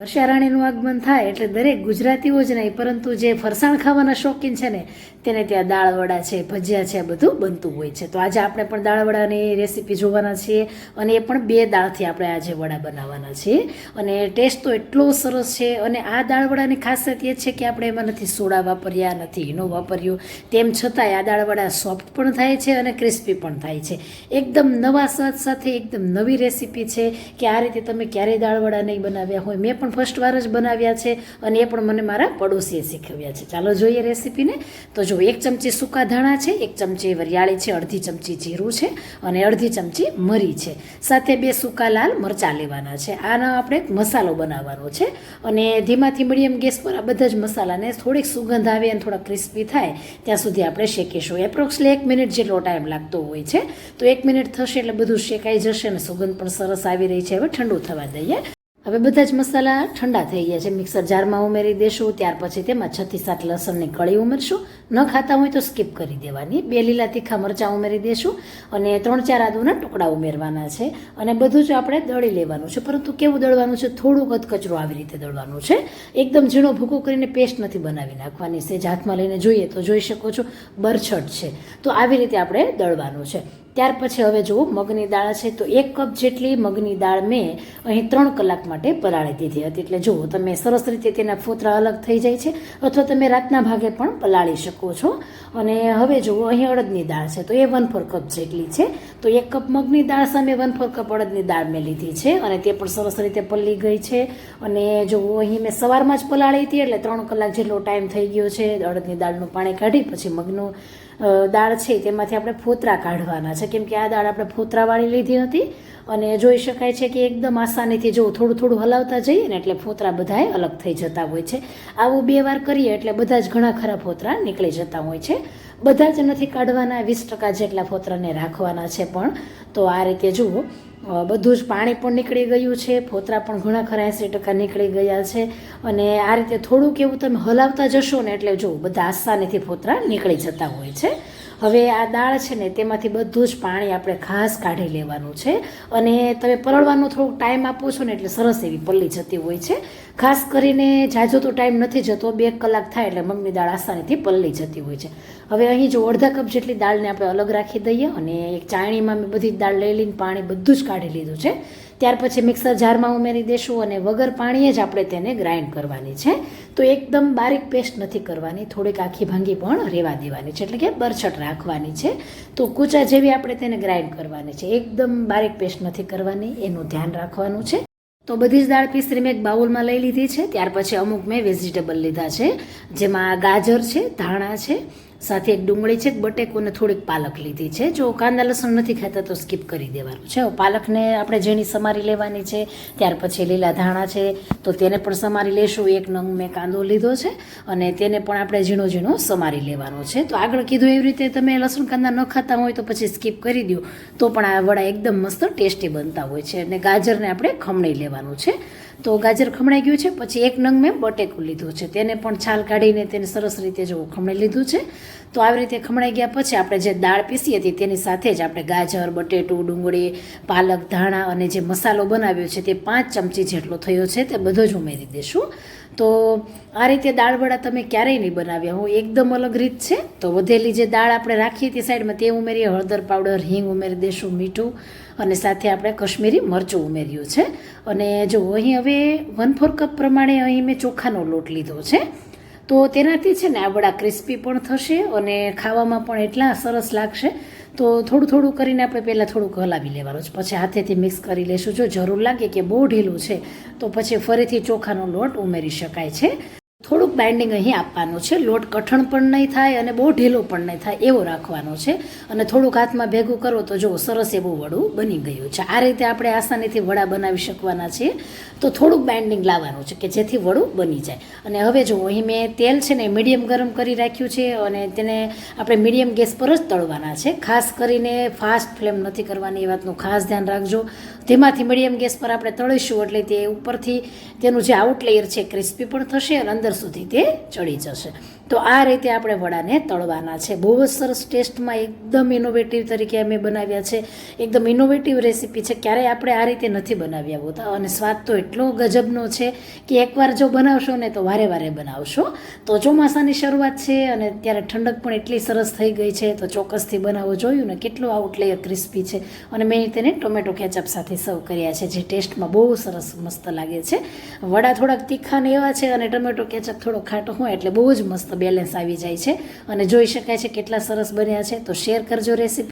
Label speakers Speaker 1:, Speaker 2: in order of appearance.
Speaker 1: વર્ષારાણીનું આગમન થાય એટલે દરેક ગુજરાતીઓ જ નહીં, પરંતુ જે ફરસાણ ખાવાના શોખીન છે ને, તેને ત્યાં દાળવડા છે, ભજીયા છે આ બધું બનતું હોય છે. તો આજે આપણે પણ દાળવડાની રેસીપી જોવાના છીએ અને એ પણ બે દાળથી આપણે આજે વડા બનાવવાના છીએ. અને ટેસ્ટ તો એટલો સરસ છે અને આ દાળવડાની ખાસિયત એ છે કે આપણે એમાં નથી સોડા વાપર્યા, નથી ઈનો વાપર્યો. તેમ છતાંય આ દાળવડા સોફ્ટ પણ થાય છે અને ક્રિસ્પી પણ થાય છે. એકદમ નવા સ્વાદ સાથે એકદમ નવી રેસીપી છે કે આ રીતે તમે ક્યારેય દાળ વડા નહીં બનાવ્યા હોય. મેં પણ ફર્સ્ટ વાર જ બનાવ્યા છે અને એ પણ મને મારા પડોશીએ શીખવ્યા છે. ચાલો જોઈએ રેસીપીને. તો જો એક ચમચી સૂકા ધાણા છે, એક ચમચી વરિયાળી છે, અડધી ચમચી જીરું છે અને અડધી ચમચી મરી છે. સાથે બે સૂકા લાલ મરચાં લેવાના છે. આનો આપણે મસાલો બનાવવાનો છે અને ધીમાથી મીડિયમ ગેસ પર આ બધા જ મસાલાને થોડીક સુગંધ આવે અને થોડા ક્રિસ્પી થાય ત્યાં સુધી આપણે શેકીશું. એપ્રોક્સલી એક મિનિટ જેટલો ટાઈમ લાગતો હોય છે. તો એક મિનિટ થશે એટલે બધું શેકાઈ જશે અને સુગંધ પણ સરસ આવી રહી છે. હવે ઠંડુ થવા દઈએ. હવે બધા જ મસાલા ઠંડા થઈ ગયા છે. મિક્સર જારમાં ઉમેરી દેશું, ત્યાર પછી તેમાં છ થી સાત લસણની કળી ઉમેરશું. ન ખાતા હોય તો સ્કીપ કરી દેવાની. બે લીલા તીખા મરચાં ઉમેરી દેશું અને ત્રણ ચાર આદુના ટુકડા ઉમેરવાના છે. અને બધું જ આપણે દળી લેવાનું છે. પરંતુ કેવું દળવાનું છે? થોડુંક કચરો આવી રીતે દળવાનું છે. એકદમ ઝીણો ભૂકો કરીને પેસ્ટ નથી બનાવી નાખવાની. સેજ હાથમાં લઈને જોઈએ તો જોઈ શકો છો બરછટ છે. તો આવી રીતે આપણે દળવાનું છે. ત્યાર પછી હવે જુઓ, મગની દાળ છે તો એક કપ જેટલી મગની દાળ મેં અહીં ત્રણ કલાક માટે પલાળી દીધી હતી. એટલે જુઓ, તમે સરસ રીતે તેના ફોતરા અલગ થઈ જાય છે, અથવા તમે રાતના ભાગે પણ પલાળી શકો છો. અને હવે જુઓ, અહીં અડદની દાળ છે તો એ વન ફોર કપ જેટલી છે. તો એક કપ મગની દાળ સામે વન ફોર કપ અડદની દાળ મેં લીધી છે અને તે પણ સરસ રીતે પલળી ગઈ છે. અને જુઓ, અહીં મેં સવારમાં જ પલાળી હતી, એટલે ત્રણ કલાક જેટલો ટાઈમ થઈ ગયો છે. અડદની દાળનું પાણી કાઢી, પછી મગનું દાળ છે તેમાંથી આપણે ફોતરા કાઢવાના છે. કેમ કે આ દાળ આપણે ફોતરાવાળી લીધી હતી અને જોઈ શકાય છે કે એકદમ આસાનીથી જો થોડું થોડું હલાવતા જઈએ ને એટલે ફોતરા બધાય અલગ થઈ જતા હોય છે. આવું બે વાર કરીએ એટલે બધા જ ઘણા ખરા ફોતરા નીકળી જતા હોય છે. બધા જ નથી કાઢવાના, વીસ ટકા જેટલા ફોતરાને રાખવાના છે પણ. તો આ રીતે જુઓ બધું જ પાણી પણ નીકળી ગયું છે, ફોતરા પણ ઘણા ખરા એંસી ટકા નીકળી ગયા છે અને આ રીતે થોડુંક એવું તમે હલાવતા જશો ને એટલે જો બધા આસાનીથી ફોતરા નીકળી જતા હોય છે. હવે આ દાળ છે ને તેમાંથી બધું જ પાણી આપણે ખાસ કાઢી લેવાનું છે અને તમે પલળવાનો થોડોક ટાઈમ આપો છો ને એટલે સરસ એવી પલ્લી જતી હોય છે. ખાસ કરીને જાજો તો ટાઈમ નથી જતો, બે કલાક થાય એટલે મગની દાળ આસાનીથી પલ્લી જતી હોય છે. હવે અહીં જો અડધા કપ જેટલી દાળને આપણે અલગ રાખી દઈએ અને એક ચાણીમાં મેં બધી દાળ લઈ લઈને પાણી બધું જ કાઢી લીધું છે. ત્યાર પછી મિક્સર જારમાં ઉમેરી દેશું અને વગર પાણીએ જ આપણે તેને ગ્રાઇન્ડ કરવાની છે. તો એકદમ બારીક પેસ્ટ નથી કરવાની, થોડીક આખી ભાંગી પણ રહેવા દેવાની છે, એટલે કે બરછટ રાખવાની છે. તો કૂચા જેવી આપણે તેને ગ્રાઇન્ડ કરવાની છે. એકદમ બારીક પેસ્ટ નથી કરવાની, એનું ધ્યાન રાખવાનું છે. તો બધી જ દાળ પીસરી મેં એક બાઉલમાં લઈ લીધી છે. ત્યાર પછી અમુક મેં વેજીટેબલ લીધા છે. જેમાં ગાજર છે, ધાણા છે સાથે એક ડુંગળી છે બટેકું અને થોડીક પાલક લીધી છે. જો કાંદા લસણ નથી ખાતા તો સ્કીપ કરી દેવાનું છે. પાલકને આપણે ઝીણી સમારી લેવાની છે, ત્યાર પછી લીલા ધાણા છે, તો તેને પણ સમારી લેશું. એક નંગ મેં કાંદો લીધો છે અને તેને પણ આપણે ઝીણો ઝીણો સમારી લેવાનો છે. તો આગળ કીધું એવી રીતે તમે લસણ કાંદા ન ખાતા હોય તો પછી સ્કીપ કરી દો તો પણ આ વડા એકદમ મસ્ત ટેસ્ટી બનતા હોય છે અને ગાજરને આપણે ખમણી લેવાનું છે. તો ગાજર ખમણાઈ ગયું છે, પછી એક નંગ મેં બટેકું લીધું છે. તેને પણ છાલ કાઢીને તેને સરસ રીતે જો ખમણી લીધું છે. તો આવી રીતે ખમણાઈ ગયા પછી આપણે જે દાળ પીસી હતી તેની સાથે જ આપણે ગાજર, બટેટું, ડુંગળી, પાલક, ધાણા અને જે મસાલો બનાવ્યો છે તે પાંચ ચમચી જેટલો થયો છે તે બધો જ ઉમેરી દઈશું તો આ રીતે દાળ વડા તમે ક્યારેય નહીં બનાવ્યા. હું એકદમ અલગ રીત છે. તો વધેલી જે દાળ આપણે રાખીએ તે સાઈડમાં તે ઉમેરીએ, હળદર પાવડર, હિંગ ઉમેરી દેશું, મીઠું અને સાથે આપણે કશ્મીરી મરચું ઉમેર્યું છે. અને જો અહીં હવે વન ફોર કપ પ્રમાણે અહીં મેં ચોખાનો લોટ લીધો છે. તો તેનાથી છે ને આ વડા ક્રિસ્પી પણ થશે અને ખાવામાં પણ એટલા સરસ લાગશે તો થોડું થોડું કરીને આપણે પહેલાં થોડુંક હલાવી લેવાનું છે. પછી હાથેથી મિક્સ કરી લેશું. જો જરૂર લાગે કે બહુ ઢીલું છે, તો પછી ફરીથી ચોખાનો લોટ ઉમેરી શકાય છે. થોડુંક બાઇન્ડિંગ અહીં આપવાનું છે. લોટ કઠણ પણ નહીં થાય અને બહુ ઢીલો પણ નહીં થાય એવો રાખવાનો છે. અને થોડુંક હાથમાં ભેગું કરો તો જો સરસ એવું વડું બની ગયું છે. આ રીતે આપણે આસાનીથી વડા બનાવી શકવાના છીએ. તો થોડુંક બાઇન્ડિંગ લાવવાનું છે કે જેથી વડું બની જાય. અને હવે જો અહીં મેં તેલ છે ને મીડિયમ ગરમ કરી રાખ્યું છે અને તેને આપણે મીડિયમ ગેસ પર જ તળવાના છે. ખાસ કરીને ફાસ્ટ ફ્લેમ નથી કરવાની એ વાતનું ખાસ ધ્યાન રાખજો. તેમાંથી મીડિયમ ગેસ પર આપણે તળીશું એટલે તે ઉપરથી તેનું જે આઉટલેયર છે ક્રિસ્પી પણ થશે અને અંદર સુધી તે ચડી જશે. તો આ રીતે આપણે વડાને તળવાના છે. બહુ જ સરસ ટેસ્ટમાં એકદમ ઇનોવેટિવ તરીકે અમે બનાવ્યા છે. એકદમ ઇનોવેટિવ રેસીપી છે. ક્યારેય આપણે આ રીતે નથી બનાવ્યા હોતા. અને સ્વાદ તો એટલો ગજબનો છે કે એકવાર જો બનાવશો ને તો વારે વારે બનાવશો. તો ચોમાસાની શરૂઆત છે અને ત્યારે ઠંડક પણ એટલી સરસ થઈ ગઈ છે. તો ચોક્કસથી બનાવો. જોયું ને, કેટલું આઉટલેયર ક્રિસ્પી છે. અને મેં તેને ટોમેટો કેચઅપ સાથે સર્વ કર્યા છે, જે ટેસ્ટમાં બહુ સરસ મસ્ત લાગે છે. વડા થોડાક તીખા ને એવા છે અને ટમેટો, કેચઅપ થોડો ખાટો હોય એટલે બહુ જ મસ્ત બેલેન્સ આવી જાય છે. અને જોઈ શકાય છે કેટલા સરસ બન્યા છે, તો શેર કરજો રેસીપી